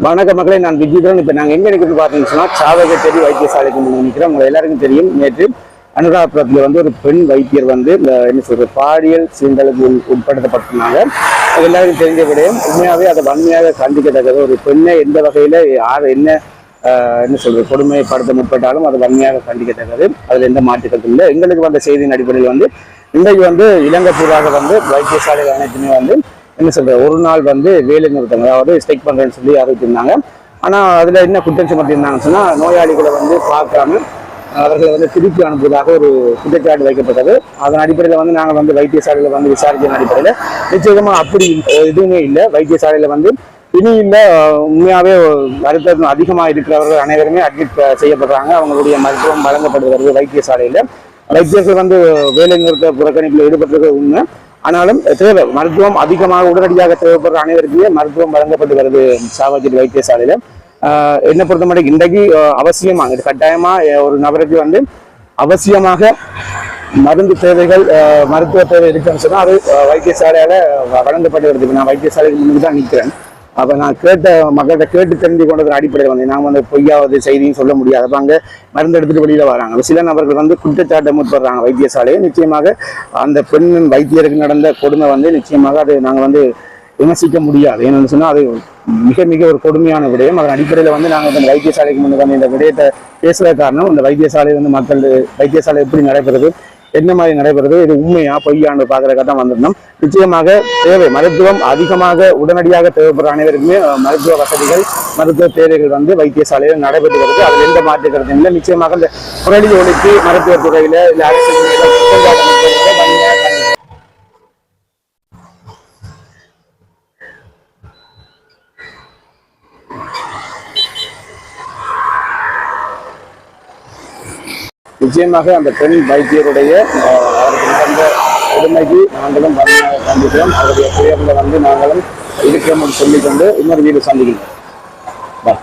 வணக்க மக்களை நான் விஜயதரன் இப்போ நாங்கள் எங்கே நிற்கிறது பார்த்தீங்கன்னு சொன்னால் சாவகச்சேரி வைத்தியசாலைக்கு முன்னாடி நிற்கிறோம். உங்களை எல்லாருக்கும் தெரியும். நேற்று அனுராபுரத்தில் வந்து ஒரு பெண் வைத்தியர் வந்து இந்த என்ன சொல்கிறது பாலியல் சீண்டலுக்கு உள்- உட்படுத்தப்பட்டிருந்தாங்க. அது எல்லாருக்கும் தெரிஞ்ச விடையும். உண்மையாகவே அதை வன்மையாக கண்டிக்கத்தக்கது. ஒரு பெண்ணை எந்த வகையில் யார் என்ன என்ன சொல்கிறது கொடுமைப்படுத்த முற்பட்டாலும் அது வன்மையாக கண்டிக்கத்தக்கது. அதில் எந்த மாற்றுக்கருத்தும் இல்லை. எங்களுக்கு வந்த செய்தியின் அடிப்படையில் வந்து இன்றைக்கு வந்து இலங்கை பூராக வந்து வைத்தியசாலைகள் அனைத்துமே வந்து என்ன சொல்கிறது ஒரு நாள் வந்து வேலை நிறுத்தம் அதாவது ஸ்ட்ரைக் பண்றேன்னு சொல்லி அறிவிச்சிருந்தாங்க. ஆனால் அதில் என்ன குற்றம் சுமத்திருந்தாங்கன்னு சொன்னால் நோயாளிகளை வந்து பார்க்காம அவர்களை வந்து திருப்பி அனுப்புவதாக ஒரு குற்றச்சாட்டு வைக்கப்பட்டது. அதன் அடிப்படையில் வந்து நாங்கள் வந்து வைத்தியசாலையில் வந்து விசாரிக்கிற அடிப்படையில் நிச்சயமாக அப்படி எதுவுமே இல்லை. வைத்தியசாலையில் வந்து இனி இல்லை உண்மையாகவே வருத்தம் அதிகமாக இருக்கிறவர்கள் அனைவருமே அட்மிட் செய்யப்படுறாங்க. அவங்களுடைய மருத்துவம் வழங்கப்படுகிறது வைத்தியசாலையில். வைத்தியர்கள் வந்து வேலை நிறுத்த புறக்கணிப்பில் ஈடுபட்டிருக்கிறது உண்மை. ஆனாலும் தேவை. மருத்துவம் அதிகமாக உடனடியாக தேவைப்படுற அனைவருக்குமே மருத்துவம் வழங்கப்பட்டு வருது சாவச்சேரி வைத்தியசாலையில. என்னை பொறுத்த மட்டும் இன்றைக்கு ஆஹ் அவசியமா கட்டாயமா ஒரு நபருக்கு வந்து அவசியமாக மருந்து தேவைகள் மருத்துவ தேவை இருக்குன்னு சொன்னால் அது வைத்தியசாலையால் வ- வழங்கப்பட்டு வருது. நான் வைத்தியசாலைக்கு முன்னுக்கு தான் நிற்கிறேன் அப்போ நான் கேட்ட மக்கள்கிட்ட கேட்டு தெரிஞ்சு கொண்டது அடிப்படையில் வந்து நாங்கள் வந்து பொய்யாவது செய்தியும் சொல்ல முடியாது. அப்ப அங்கே மருந்து எடுத்துகிட்டு வெளியில் வராங்க. சில நபர்கள் வந்து குற்றச்சாட்டை முற்படுறாங்க வைத்தியசாலையை நிச்சயமாக அந்த பெண்ணின் வைத்தியருக்கு நடந்த கொடுமை வந்து நிச்சயமாக அது நாங்கள் வந்து விமர்சிக்க முடியாது. ஏன்னு சொன்னால் அது மிக மிக ஒரு கொடுமையான விடயம். அதன் அடிப்படையில் வந்து நாங்கள் இந்த வைத்தியசாலைக்கு முன்னுக்கு வந்து இந்த விடயத்தை பேசுகிற காரணம் இந்த வைத்தியசாலை வந்து மக்கள் வைத்தியசாலை எப்படி நடைபெறுது என்ன மாதிரி நடைபெறுது? இது உண்மையா? பொய்யான்னு பார்க்கறதுக்காக தான் வந்திருந்தோம். நிச்சயமாக தேவை. மருத்துவம் அதிகமாக உடனடியாக தேவைப்படுற அனைவருக்குமே மருத்துவ வசதிகள் மருத்துவ தேவைகள் வந்து வைத்தியசாலையில் நடைபெற்று வருது அதில் எந்த மாற்று கருத்தும் இல்லை. நிச்சயமாக இந்த புரளி ஒழிப்பு மருத்துவ துறையில இல்லை அரசு நிச்சயமாக அந்த பெண் வைத்தியருடைய அவருக்கு நடந்த கொடுமைக்கு நாங்களும் சந்திக்கிறோம் அவருடைய பேரில் வந்து நாங்களும் இருக்கிறோம் சொல்லிக்கொண்டு இன்னொரு வீடு சந்திக்கிறோம். பாய்